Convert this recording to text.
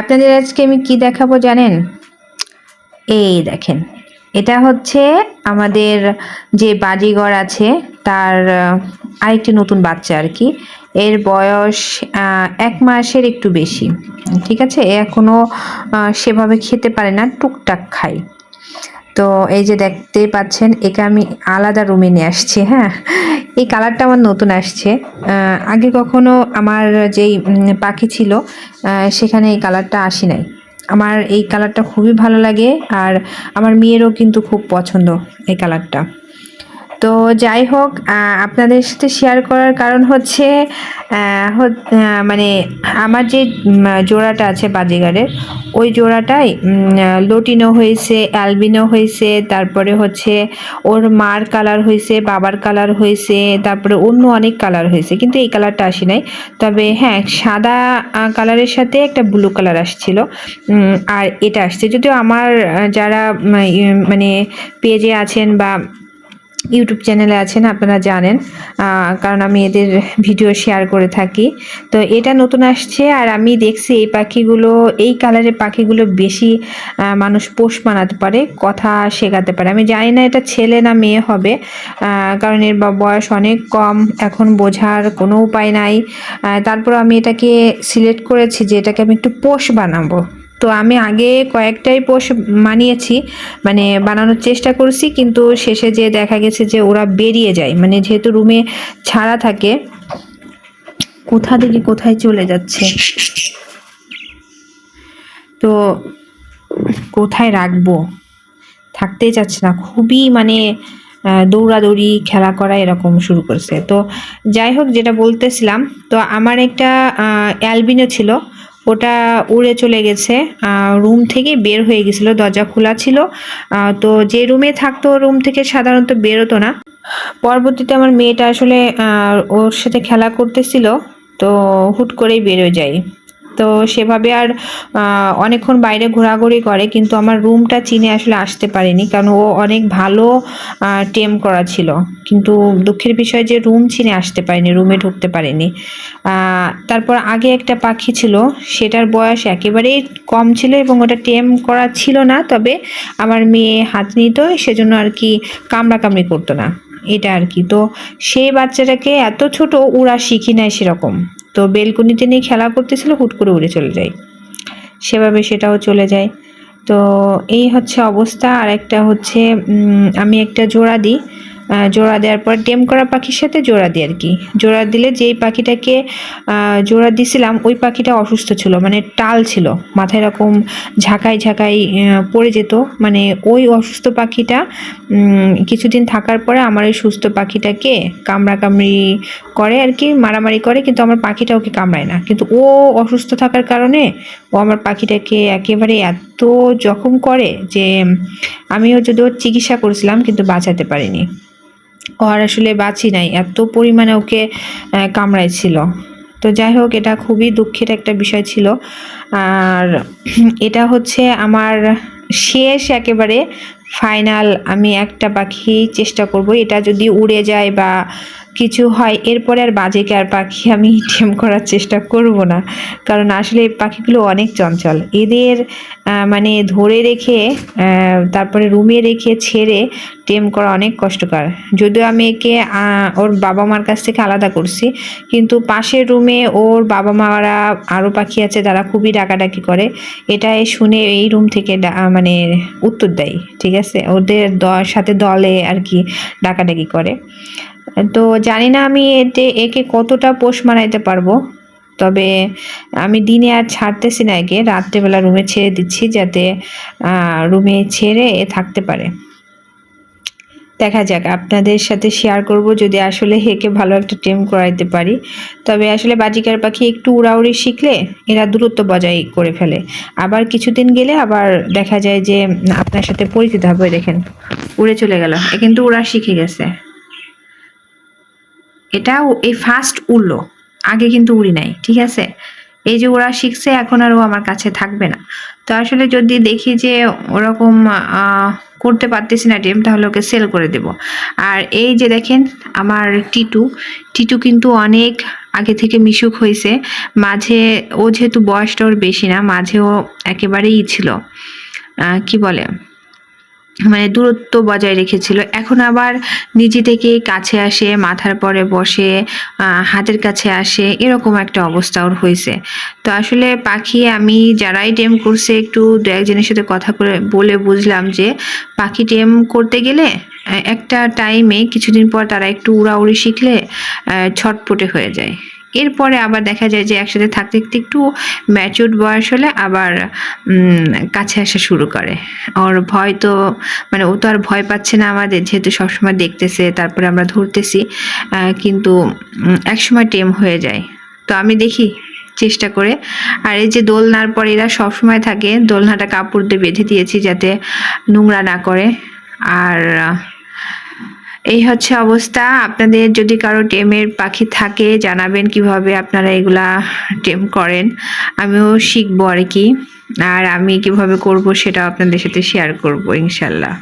আপনাদের আজকে আমি কি দেখাবো জানেন? এই দেখেন, এটা হচ্ছে আমাদের যে বাজিগর আছে, তার আরেকটি নতুন বাচ্চা আর কি। এর বয়স এক মাসের একটু বেশি, ঠিক আছে? এখনও এখনও সেভাবে খেতে পারে না, টুকটাক খায়। তো এই যে দেখতে পাচ্ছেন, একে আমি আলাদা রুমে নিয়ে আসছি হ্যাঁ? এই কালারটা আমার নতুন আসছে। আগে কখনো আমার যেই পাখি ছিল সেখানে এই কালারটা আসি নাই। আমার এই কালারটা খুবই ভালো লাগে আর আমার মেয়েরও কিন্তু খুব পছন্দ এই কালারটা তো যাই হোক আপনাদের সাথে শেয়ার করার কারণ হচ্ছে মানে আমার যে জোড়াটা আছে বাজিগারের, ওই জোড়াটাই লোটিনো হয়েছে, অ্যালবিনো হয়েছে, তারপরে হচ্ছে ওর মার কালার হয়েছে, বাবার কালার হয়েছে, তারপরে অন্য অনেক কালার হয়েছে, কিন্তু এই কালারটা আসি নাই। তবে হ্যাঁ সাদা কালারের সাথে একটা ব্লু কালার আসছিল আর এটা আসছে। যদিও আমার যারা মানে পেজে আছেন বা ইউটিউব চ্যানেলে আছেন, আপনারা জানেন কারণ আমি এদের ভিডিও শেয়ার করে থাকি। তো এটা নতুন আসছে, আর আমি দেখছি এই পাখিগুলো, এই কালারের পাখিগুলো বেশি মানুষ পোষ মানাতে পারে, কথা শেখাতে পারে। আমি জানি না এটা ছেলে না মেয়ে হবে কারণ এর বয়স অনেক কম, এখন বোঝার কোনো উপায় নাই। তারপর আমি এটাকে সিলেক্ট করেছি যে এটাকে আমি একটু পোষ বানাবো। তো আমি আগে কয়েকটাই পোষ মানিয়েছি মানে বানানোর চেষ্টা করছি, কিন্তু শেষে যে দেখা গেছে যে ওরা বেরিয়ে যায় মানে যেহেতু রুমে ছাড়া থাকে, কোথা থেকে কোথায় চলে যাচ্ছে? তো কোথায় রাখব? থাকতেই চাচ্ছে না, খুবই মানে দৌড়াদৌড়ি, খেলা করা এরকম শুরু করছে। তো যাই হোক, যেটা বলতেছিলাম, তো আমার একটা অ্যালবিনো ছিল ওটা উড়ে চলে গেছে। রুম থেকে বের হয়ে গেছিল, দরজা খোলা ছিল। তো যে রুমে থাকতো রুম থেকে সাধারণত বেরোতো না। পরবর্তীতে আমার মেয়েটা আসলে ওর সাথে খেলা করতেছিল, তো হুট করেই বেরোয় যায়। তো সেভাবে আর অনেকক্ষণ বাইরে ঘোরাঘুরি করে, কিন্তু আমার রুমটা চিনে আসলে আসতে পারেনি, কারণ ও অনেক ভালো টেম করা ছিল। কিন্তু দুঃখের বিষয় যে রুম চিনে আসতে পারেনি রুমে ঢুকতে পারেনি। তারপর আগে একটা পাখি ছিল, সেটার বয়স একেবারেই কম ছিল এবং ওটা টেম করা ছিল না, তবে আমার মেয়ে হাত নিত, সেজন্য আর কি কামড়াকামড়ি করতো না। এটা আর কি, তো সেই বাচ্চাটাকে এত ছোট উড়া শিখি নাই সেরকম। তো বেলকনিতে নিয়ে খেলা করতেছিল, হুট করে উড়ে চলে যায়। সেভাবে সেটাও চলে যায়। তো এই হচ্ছে অবস্থা। আর একটা হচ্ছে আমি একটা জোড়া দিই। জোড়া দেওয়ার পর ডেম করা পাখির সাথে জোড়া দিই আর কি জোড়া দিলে যেই পাখিটাকে জোড়া দিছিলাম, ওই পাখিটা অসুস্থ ছিল মানে টাল ছিল, মাথায় এরকম ঝাঁকাই ঝাঁকাই পড়ে যেত। মানে ওই অসুস্থ পাখিটা কিছুদিন থাকার পরে আমার ওই সুস্থ পাখিটাকে কামড়াকামড়ি করে আর কি, মারামারি করে, কিন্তু আমার পাখিটা ওকে কামড়ায় না। কিন্তু ও অসুস্থ থাকার কারণে ও আমার পাখিটাকে একেবারে এত জখম করে যে আমিও যদি ওর চিকিৎসা করেছিলাম, কিন্তু বাঁচাতে পারিনি। ও আর আসলে বাঁচি নাই, এত পরিমাণে ওকে কামড়াইছিল। তো যাই হোক, এটা খুবই দুঃখের একটা বিষয় ছিল। আর এটা হচ্ছে আমার শেষ একেবারে ফাইনাল। আমি একটা পাখি চেষ্টা করব, এটা যদি উড়ে যায় বা কিছু হয়, এরপরে আর বাজেকে আর পাখি আমি টেম করার চেষ্টা করব না। কারণ আসলে পাখিগুলো অনেক চঞ্চল। এদের মানে ধরে রেখে তারপরে রুমে রেখে ছেড়ে টেম করা অনেক কষ্টকর। যদিও আমি একে ওর বাবা মার কাছ থেকে আলাদা করছি, কিন্তু পাশের রুমে ওর বাবা মারা আরও পাখি আছে যারা খুবই ডাকাডাকি করে। এটাই শুনে এই রুম থেকে মানে উত্তর দেয়, ঠিক আছে? ওদের সাথে দলে আর কি ডাকাডাকি করে। তো জানি না আমি এতে, একে কতটা পোষ মানাইতে পারব। তবে আমি দিনে আর ছাড়তেছি না একে, রাত্রেবেলা রুমে ছেড়ে দিচ্ছি যাতে রুমে ছেড়ে এ থাকতে পারে। দেখা যাক, আপনাদের সাথে শেয়ার করব যদি আসলে হেকে ভালো একটা টেম করাইতে পারি। তবে আসলে বাজিকার পাখি একটু উড়াউড়ি শিখলে এরা দূরত্ব বজায় করে ফেলে। আবার কিছুদিন গেলে আবার দেখা যায় যে, আপনার সাথে পরিচিত হবে, দেখেন। উড়ে চলে গেল। এ কিন্তু উড়া শিখে গেছে। এটাও এই ফার্স্ট উড়লো। আগে কিন্তু উড়ি নাই, ঠিক আছে? এই যে ওরা শিখছে, এখন আর ও আমার কাছে থাকবে না। তো আসলে যদি দেখি যে ওরকম করতে পারতেছি না টেম তাহলে ওকে সেল করে দেব। আর এই যে দেখেন, আমার টিটু টিটু কিন্তু অনেক আগে থেকে মিশুক হয়েছে। মাঝে, ও যেহেতু বয়সটা ওর বেশি না, মাঝে ও একেবারেই ছিল কি বলে? মানে দূরত্ব বজায় রেখেছিল। এখন আবার নিজে থেকে কাছে আসে, মাথার পরে বসে হাতের কাছে আসে, এরকম একটা অবস্থা ওর হয়েছে। তো আসলে পাখি আমি যারাই টেম করছে একটু দু একজনের সাথে কথা বলে বুঝলাম যে পাখি টেম করতে গেলে একটা টাইমে কিছুদিন পর তারা একটু উড়াউড়ি শিখলে ছটপটে হয়ে যায়। এরপরে আবার দেখা যায় যে একসাথে থাকতে থাকতে একটু ম্যাচিউর বয়স হলে আবার কাছে আসা শুরু করে। ওর ভয় তো মানে ও তো আর ভয় পাচ্ছে না আমাদের, যেহেতু সবসময় দেখতেছে, তারপরে আমরা ধরতেছি কিন্তু একসময় টেম হয়ে যায়। তো আমি দেখি চেষ্টা করে। আর এই যে দোলনার পর এরা সবসময় থাকে, দোলনাটা কাপড় দিয়ে বেঁধে দিয়েছি যাতে নোংরা না করে। আর এই হচ্ছে অবস্থা। আপনাদের যদি কারও টেমের পাখি থাকে, জানাবেন কীভাবে আপনারা এগুলা টেম করেন। আমিও শিখব আর কি আর আমি কীভাবে করব সেটাও আপনাদের সাথে শেয়ার করব, ইনশাল্লাহ।